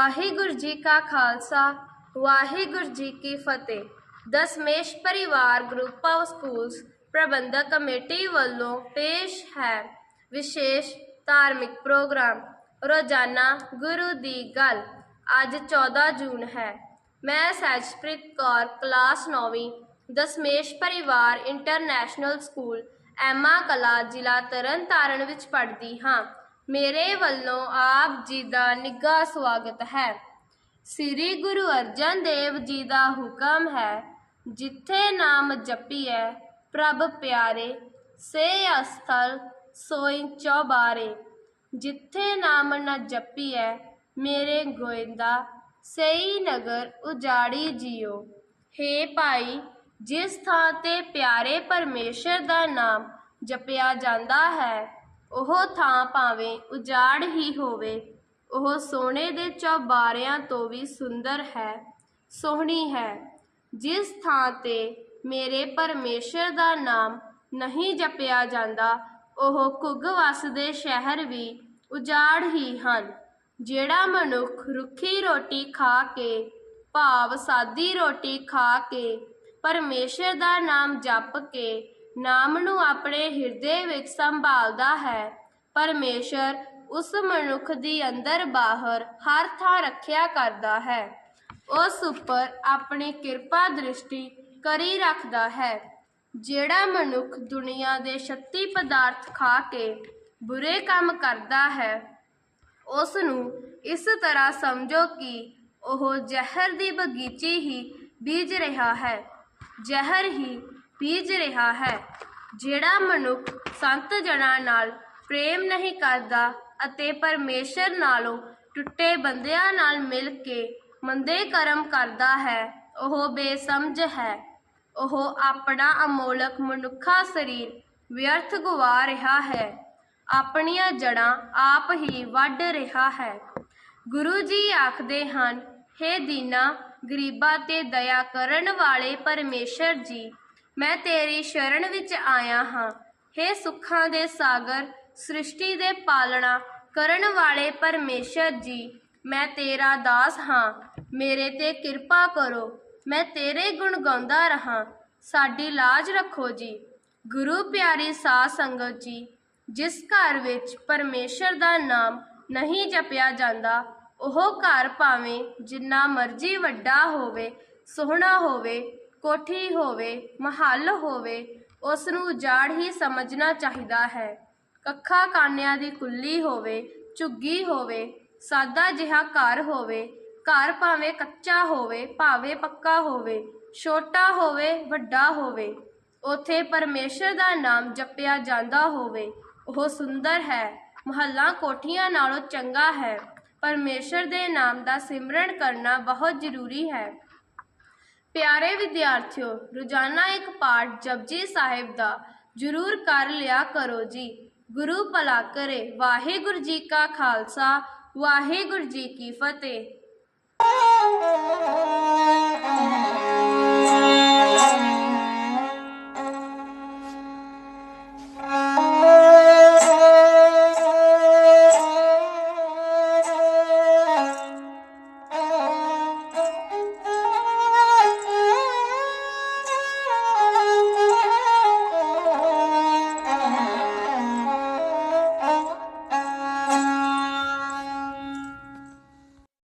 ਵਾਹਿਗੁਰੂ ਜੀ ਕਾ ਖਾਲਸਾ, ਵਾਹਿਗੁਰੂ ਜੀ ਕੀ ਫਤਿਹ। Dashmesh Parivar group of schools Parbandhak committee ਵੱਲੋਂ ਪੇਸ਼ ਹੈ ਵਿਸ਼ੇਸ਼ ਧਾਰਮਿਕ ਪ੍ਰੋਗਰਾਮ, ਰੋਜ਼ਾਨਾ ਗੁਰੂ ਦੀ ਗੱਲ। ਅੱਜ 14 ਜੂਨ ਹੈ। ਮੈਂ ਸਹਿਜਪ੍ਰੀਤ ਕੌਰ, ਕਲਾਸ 9ਵੀਂ Dasmesh Parivar international school, Emma ਕਲਾ ਜ਼ਿਲ੍ਹਾ ਤਰਨਤਾਰਨ ਵਿੱਚ ਪੜ੍ਹਦੀ ਹਾਂ। ਮੇਰੇ ਵੱਲੋਂ ਆਪ ਜੀ ਦਾ ਨਿੱਘਾ ਸਵਾਗਤ ਹੈ। ਸ੍ਰੀ ਗੁਰੂ ਅਰਜਨ ਦੇਵ ਜੀ ਦਾ ਹੁਕਮ ਹੈ, ਜਿੱਥੇ ਨਾਮ ਜਪੀਐ, ਪ੍ਰਭ ਪਿਆਰੇ, ਸੇ ਅਸਥਲ ਸੋਈ ਚੌਬਾਰੇ। ਜਿੱਥੇ ਨਾਮ ਨ ਜਪੀਐ, ਮੇਰੇ ਗੋਇੰਦਾ, ਸਈ ਨਗਰ ਉਜਾੜੀ ਜਿਉ। ਹੇ ਭਾਈ, ਜਿਸ ਥਾਂ ਤੇ ਪਿਆਰੇ ਪਰਮੇਸ਼ਰ ਦਾ ਨਾਮ ਜਪਿਆ ਜਾਂਦਾ ਹੈ ਉਹ ਥਾਂ ਭਾਵੇਂ ਉਜਾੜ ਹੀ ਹੋਵੇ, ਉਹ ਸੋਨੇ ਦੇ ਚੌਬਾਰਿਆਂ ਤੋਂ ਵੀ ਸੁੰਦਰ ਹੈ, ਸੋਹਣੀ ਹੈ। ਜਿਸ ਥਾਂ ਤੇ ਮੇਰੇ ਪਰਮੇਸ਼ਰ ਦਾ ਨਾਮ ਨਹੀਂ ਜਪਿਆ ਜਾਂਦਾ, ਉਹ ਕੁੱਗ ਵਸਦੇ ਸ਼ਹਿਰ ਵੀ ਉਜਾੜ ਹੀ ਹਨ। ਜਿਹੜਾ ਮਨੁੱਖ ਰੁੱਖੀ ਰੋਟੀ ਖਾ ਕੇ, ਭਾਵ ਸਾਦੀ ਰੋਟੀ ਖਾ ਕੇ, ਪਰਮੇਸ਼ਰ ਦਾ ਨਾਮ ਜਪ ਕੇ ਨਾਮ ਨੂੰ ਆਪਣੇ ਹਿਰਦੇ ਵਿੱਚ ਸੰਭਾਲਦਾ ਹੈ। ਪਰਮੇਸ਼ਰ ਉਸ ਮਨੁੱਖ ਦੀ ਅੰਦਰ ਬਾਹਰ ਹਰ ਥਾਂ ਰੱਖਿਆ ਕਰਦਾ ਹੈ। ਉਸ ਉੱਪਰ ਆਪਣੀ ਕਿਰਪਾ ਦ੍ਰਿਸ਼ਟੀ ਕਰੀ ਰੱਖਦਾ ਹੈ। ਜਿਹੜਾ ਮਨੁੱਖ ਦੁਨੀਆ ਦੇ ਸ਼ਕਤੀ ਪਦਾਰਥ ਖਾ ਕੇ ਬੁਰੇ ਕੰਮ ਕਰਦਾ ਹੈ, ਉਸ ਨੂੰ ਇਸ ਤਰ੍ਹਾਂ ਸਮਝੋ ਕਿ ਉਹ ਜ਼ਹਿਰ ਦੀ ਬਗੀਚੀ ਹੀ ਬੀਜ ਰਿਹਾ ਹੈ। ਜ਼ਹਿਰ ਹੀ ਬੀਜ ਰਿਹਾ ਹੈ, ਜਿਹੜਾ ਮਨੁੱਖ ਸੰਤ ਜਨਾਂ ਨਾਲ ਪ੍ਰੇਮ ਨਹੀਂ ਕਰਦਾ ਅਤੇ ਪਰਮੇਸ਼ਰ ਨਾਲੋਂ ਟੁੱਟੇ ਬੰਦਿਆਂ ਨਾਲ ਮਿਲ ਕੇ ਮੰਦੇ ਕਰਮ ਕਰਦਾ ਹੈ, ਉਹ ਬੇਸਮਝ ਹੈ। ਉਹ ਆਪਣਾ ਅਮੋਲਕ ਮਨੁੱਖਾ ਸਰੀਰ ਵਿਅਰਥ ਗਵਾ ਰਿਹਾ ਹੈ। ਆਪਣੀਆਂ ਜੜਾਂ ਆਪ ਹੀ ਵੱਢ ਰਿਹਾ ਹੈ। ਗੁਰੂ ਜੀ ਆਖਦੇ ਹਨ, ਹੇ ਦੀਨਾ, ਗਰੀਬਾਂ ਤੇ ਦਇਆ ਕਰਨ ਵਾਲੇ ਪਰਮੇਸ਼ਰ ਜੀ ਮੈਂ ਤੇਰੀ ਸ਼ਰਨ ਵਿੱਚ ਆਇਆ ਹਾਂ। ਹੇ ਸੁੱਖਾਂ ਦੇ ਸਾਗਰ, ਸ੍ਰਿਸ਼ਟੀ ਦੇ ਪਾਲਣਾ ਕਰਨ ਵਾਲੇ ਪਰਮੇਸ਼ਰ ਜੀ, ਮੈਂ ਤੇਰਾ ਦਾਸ ਹਾਂ। ਮੇਰੇ ਤੇ ਕਿਰਪਾ ਕਰੋ, ਮੈਂ ਤੇਰੇ ਗੁਣ ਗਾਉਂਦਾ ਰਹਾ। ਸਾਡੀ ਲਾਜ ਰੱਖੋ ਜੀ। ਗੁਰੂ ਪਿਆਰੀ ਸਾਧ ਸੰਗਤ ਜੀ, ਜਿਸ ਘਰ ਵਿੱਚ ਪਰਮੇਸ਼ਰ ਦਾ ਨਾਮ ਨਹੀਂ ਜਪਿਆ ਜਾਂਦਾ, ਉਹ ਘਰ ਭਾਵੇਂ ਜਿੰਨਾ ਮਰਜ਼ੀ ਵੱਡਾ ਹੋਵੇ, ਸੋਹਣਾ ਹੋਵੇ ਕੋਠੀ ਹੋਵੇ, ਮਹੱਲ ਹੋਵੇ ਉਸ ਨੂੰ ਉਜਾੜ ਹੀ ਸਮਝਣਾ ਚਾਹੀਦਾ ਹੈ। ਕੱਖਾਂ ਕਾਨਿਆਂ ਦੀ ਕੁੱਲੀ ਹੋਵੇ, ਝੁੱਗੀ ਹੋਵੇ, ਸਾਦਾ ਜਿਹਾ ਘਰ ਹੋਵੇ, ਘਰ ਭਾਵੇਂ ਕੱਚਾ ਹੋਵੇ, ਭਾਵੇਂ ਪੱਕਾ ਹੋਵੇ, ਛੋਟਾ ਹੋਵੇ, ਵੱਡਾ ਹੋਵੇ, ਉਥੇ ਪਰਮੇਸ਼ਰ ਦਾ ਨਾਮ ਜਪਿਆ ਜਾਂਦਾ ਹੋਵੇ, ਉਹ ਸੁੰਦਰ ਹੈ, ਮਹੱਲਾ ਕੋਠੀਆਂ ਨਾਲੋਂ ਚੰਗਾ ਹੈ। ਪਰਮੇਸ਼ਰ ਦੇ ਨਾਮ ਦਾ ਸਿਮਰਨ ਕਰਨਾ ਬਹੁਤ ਜ਼ਰੂਰੀ ਹੈ। ਪਿਆਰੇ ਵਿਦਿਆਰਥੀਓ, ਰੋਜ਼ਾਨਾ ਇੱਕ ਪਾਠ ਜਪਜੀ ਸਾਹਿਬ ਦਾ ਜ਼ਰੂਰ ਕਰ ਲਿਆ ਕਰੋ ਜੀ। ਗੁਰੂ ਭਲਾ ਕਰੇ, ਵਾਹਿਗੁਰੂ ਜੀ ਕਾ ਖਾਲਸਾ, ਵਾਹਿਗੁਰੂ ਜੀ ਕੀ ਫਤਿਹ।